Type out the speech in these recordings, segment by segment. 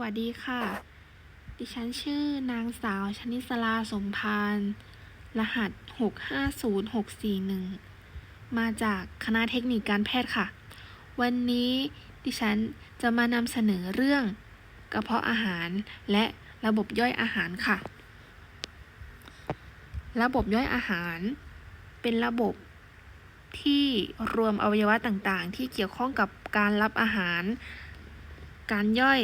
วัสดีค่ะ ดิฉันชื่อนางสาวชนิสลาสมพาน รหัส 650641 มาจากคณะเทคนิคการแพทย์ค่ะ วันนี้ดิฉันจะมานำเสนอเรื่องกระเพาะอาหารและระบบย่อยอาหารค่ะ ระบบย่อยอาหาร เป็นระบบที่รวมอวัยวะต่างๆ ที่เกี่ยวข้องกับการรับอาหาร การย่อย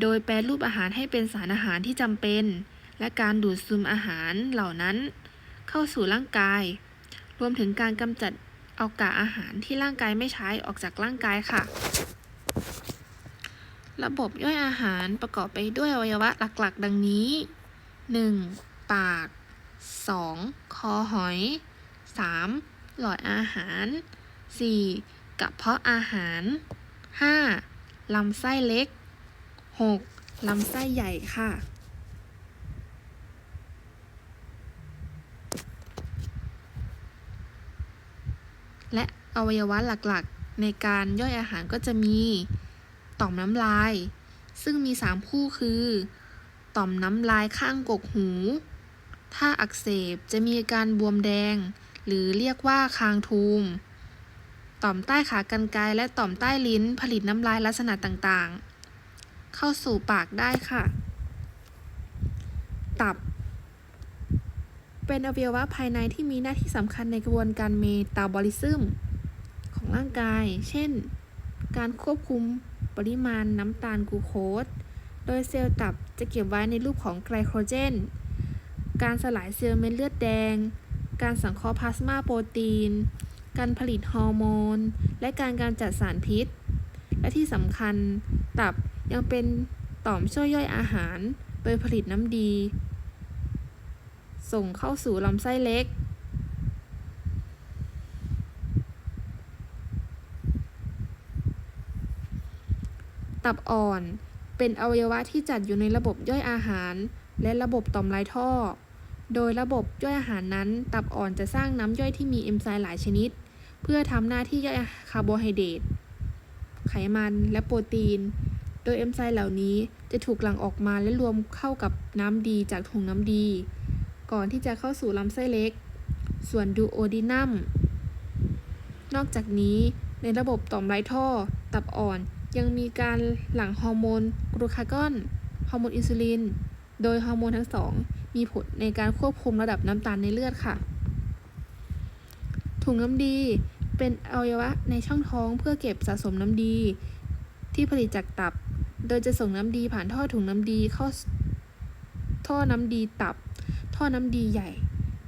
โดยแปรรูปอาหารให้เป็นสารอาหารที่จำเป็น และการดูดซึมอาหารเหล่านั้น เข้าสู่ร่างกาย รวมถึงการกำจัดเอากากอาหารที่ร่างกายไม่ใช้ออกจากร่างกายค่ะ ระบบย่อยอาหารประกอบไปด้วยอวัยวะหลักๆ ดังนี้ 1. ปาก 2. คอหอย 3. หลอดอาหาร 4. กระเพาะอาหาร 5. ลำไส้เล็ก 6. ลำไส้ใหญ่ค่ะ และอวัยวะหลักๆ ในการย่อยอาหารก็จะมีต่อมน้ำลาย ซึ่งมี 3 คู่คือ ต่อมน้ำลายข้างกกหู ถ้าอักเสบจะมีอาการบวมแดง หรือเรียกว่าคางทูม ต่อมใต้ขากรรไกรและต่อมใต้ลิ้นผลิตน้ำลายลักษณะต่างๆ เข้าสู่ปากได้ค่ะ ตับ เป็นอวัยวะภายในที่มีหน้าที่สำคัญในกระบวนการเมตาบอลิซึมของร่างกาย เช่น การควบคุมปริมาณน้ำตาลกลูโคส โดยเซลล์ตับจะเก็บไว้ในรูปของไกลโคเจน การสลายเซลล์เม็ดเลือดแดง การสังเคราะห์พลาสมาโปรตีน การผลิตฮอร์โมน และการกำจัดสารพิษ และที่สำคัญตับ ยังเป็นต่อมช่วยย่อยอาหาร โดยผลิตน้ำดี ส่งเข้าสู่ลำไส้เล็ก ตับอ่อนเป็นอวัยวะที่จัดอยู่ในระบบย่อยอาหาร และระบบต่อมไรท่อ โดยระบบย่อยอาหารนั้น ตับอ่อนจะสร้างน้ำย่อยที่มีเอนไซม์หลายชนิด เพื่อทำหน้าที่ย่อยคาร์โบไฮเดรตไขมันและโปรตีน โดยเอนไซม์เหล่านี้จะถูกหลั่งออกมาและรวมเข้ากับน้ำดีจากถุงน้ำดี ก่อนที่จะเข้าสู่ลำไส้เล็ก ส่วนดูโอดินัม นอกจากนี้ในระบบต่อมไรท่อ ตับอ่อน ยังมีการหลั่งฮอร์โมนกลูคากอน ฮอร์โมนอินซูลิน โดยฮอร์โมนทั้งสอง มีผลในการควบคุมระดับน้ำตาลในเลือดค่ะ ถุงน้ำดีเป็นอวัยวะในช่องท้องเพื่อเก็บสะสมน้ำดี ที่ผลิตจากตับ โดยจะส่งน้ำดีผ่านท่อถุงน้ำดีเข้าท่อน้ำดีตับ ท่อน้ำดีใหญ่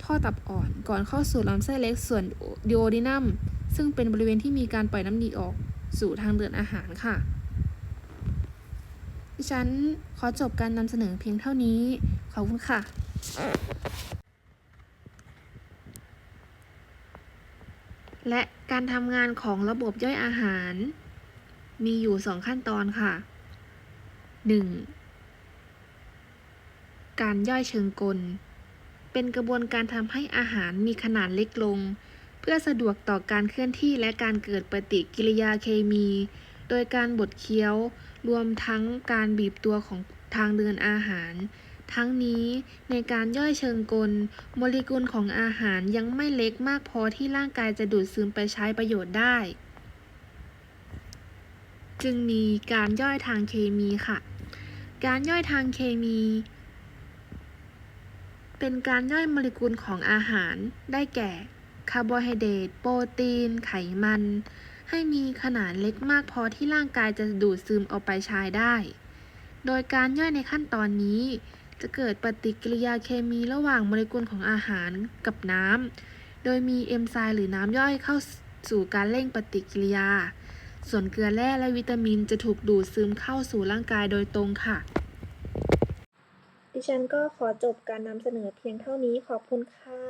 ท่อตับอ่อนก่อนเข้าสู่ลำไส้เล็กส่วนดิโอดินัม ซึ่งเป็นบริเวณที่มีการปล่อยน้ำดีออกสู่ทางเดินอาหารค่ะดิฉันขอจบการนำเสนอเพียงเท่านี้ ขอบคุณค่ะและการทำงานของระบบย่อยอาหาร มีอยู่สองขั้นตอนค่ะ 1. การย่อยเชิงกล เป็นกระบวนการทำให้อาหารมีขนาดเล็กลง เพื่อสะดวกต่อการเคลื่อนที่และการเกิดปฏิกิริยาเคมี โดยการบดเคี้ยว รวมทั้งการบีบตัวของทางเดินอาหาร ทั้งนี้ในการย่อยเชิงกล โมเลกุลของอาหารยังไม่เล็กมากพอที่ร่างกายจะดูดซึมไปใช้ประโยชน์ได้ จึงมีการย่อยทางเคมีค่ะ การย่อยทางเคมี เป็นการย่อยโมเลกุลของอาหารได้แก่คาร์โบไฮเดรตโปรตีน ไขมัน ให้มีขนาดเล็กมากพอที่ร่างกายจะดูดซึมเอาไปใช้ได้ โดยการย่อยในขั้นตอนนี้ จะเกิดปฏิกิริยาเคมีระหว่างโมเลกุลของอาหารกับน้ำ โดยมีเอนไซม์หรือน้ำย่อยเข้าสู่การเร่งปฏิกิริยา ส่วนเกลือแร่และวิตามินจะถูกดูดซึมเข้าสู่ร่างกายโดยตรงค่ะ ดิฉันก็ขอจบการนำเสนอเพียงเท่านี้ขอบคุณค่ะ